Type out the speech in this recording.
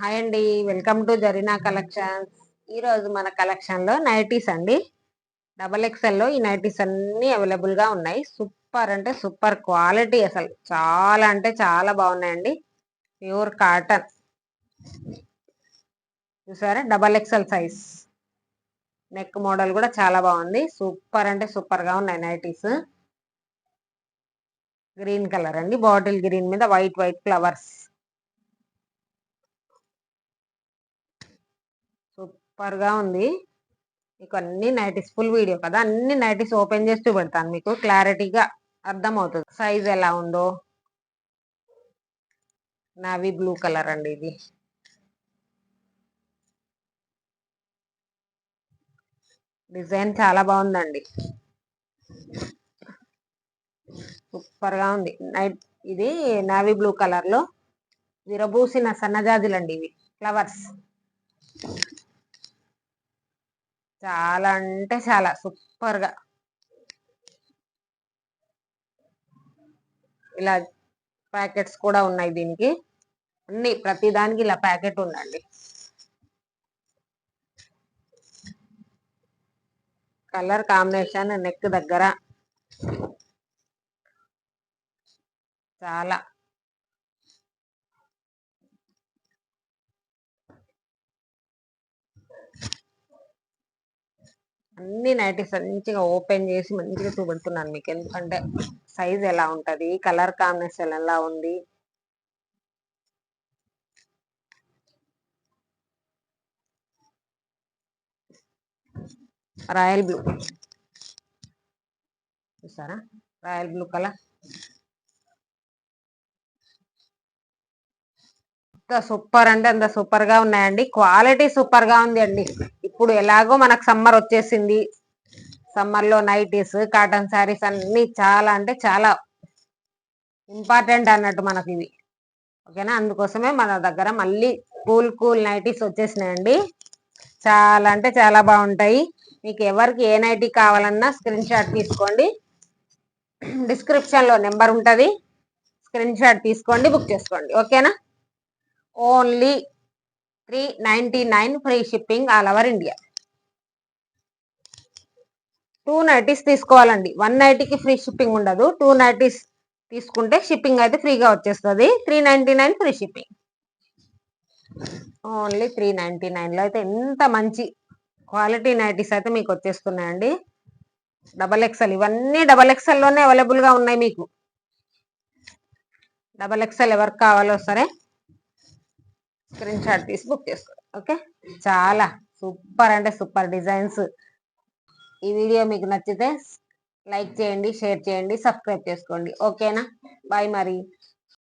Hi అండి. Welcome to Zarina collections. ఈరోజు మన కలెక్షన్లో నైటీస్ అండి. డబల్ ఎక్స్ఎల్లో ఈ నైటీస్ అన్నీ అవైలబుల్గా ఉన్నాయి. సూపర్ అంటే సూపర్ క్వాలిటీ అసలు. చాలా అంటే చాలా బాగున్నాయండి. Pure cotton. చూసారా? Double XL size. Neck model కూడా చాలా బాగుంది. సూపర్ అంటే సూపర్గా ఉన్నాయి నైటీస్. గ్రీన్ కలర్ అండి. బాటిల్ గ్రీన్ మీద వైట్ వైట్ ఫ్లవర్స్. సూపర్గా ఉంది. మీకు అన్ని నైటీస్ ఫుల్ వీడియో కదా అన్ని నైటీస్ ఓపెన్ చేసి చూపెడతాను మీకు క్లారిటీగా అర్థమవుతుంది. సైజ్ ఎలా ఉందో. నావీ బ్లూ కలర్ అండి ఇది. డిజైన్ చాలా బాగుందండి. సూపర్గా ఉంది. నైట్ ఇది నావీ బ్లూ కలర్లో. విరబూసిన సన్నజాజులండి ఇవి ఫ్లవర్స్. చాలా అంటే చాలా సూపర్గా ఇలా ప్యాకెట్స్ కూడా ఉన్నాయి దీనికి. అన్ని ప్రతి దానికి ఇలా ప్యాకెట్ ఉందండి. కలర్ కాంబినేషన్ నెక్ దగ్గర. చాలా. అన్ని నైటీస్ మంచిగా ఓపెన్ చేసి మంచిగా చూపెడుతున్నాను మీకు. ఎందుకంటే సైజ్ ఎలా ఉంటది కలర్ కాంబినేషన్ ఎలా ఉంది? Royal blue. చూసారా? Royal blue colour. అంత సూపర్ అంటే అంత సూపర్గా ఉన్నాయండి. క్వాలిటీ సూపర్గా ఉంది అండి ఇప్పుడు ఎలాగో మనకు సమ్మర్ వచ్చేసింది. సమ్మర్లో నైటీస్ కాటన్ శారీస్ అన్ని చాలా అంటే చాలా ఇంపార్టెంట్ అన్నట్టు మనకి ఇవి. ఓకేనా? అందుకోసమే మన దగ్గర మళ్ళీ కూల్ కూల్ నైటీస్ వచ్చేసినాయండి. చాలా అంటే చాలా బాగుంటాయి. మీకు ఎవరికి ఏ నైటీ కావాలన్నా స్క్రీన్ షాట్ తీసుకోండి. డిస్క్రిప్షన్లో నెంబర్ ఉంటుంది. స్క్రీన్ షాట్ తీసుకోండి బుక్ చేసుకోండి. ఓకేనా? Only three ninety nine free shipping all over India two nighties తీసుకోవాలండి వన్ నైటీకి ఫ్రీ షిప్పింగ్ ఉండదు. టూ నైటీస్ తీసుకుంటే షిప్పింగ్ అయితే ఫ్రీగా వచ్చేస్తుంది. Three ninety nine free shipping only three ninety నైన్లో అయితే ఎంత మంచి క్వాలిటీ నైటీస్ అయితే మీకు వచ్చేస్తున్నాయండి. డబల్ ఎక్స్ఎల్ ఇవన్నీ డబల్ ఎక్సెల్లోనే అవైలబుల్గా ఉన్నాయి మీకు. డబల్ ఎక్స్ఎల్ ఎవరికి కావాలో సరే స్క్రీన్ షాట్ తీసి బుక్ చేసుకోండి ఓకే? చాలా సూపర్ అంటే సూపర్ డిజైన్స్. ఈ వీడియో మీకు నచ్చితే లైక్ చేయండి షేర్ చేయండి సబ్స్క్రైబ్ చేసుకోండి. ఓకేనా? బాయ్ మరి.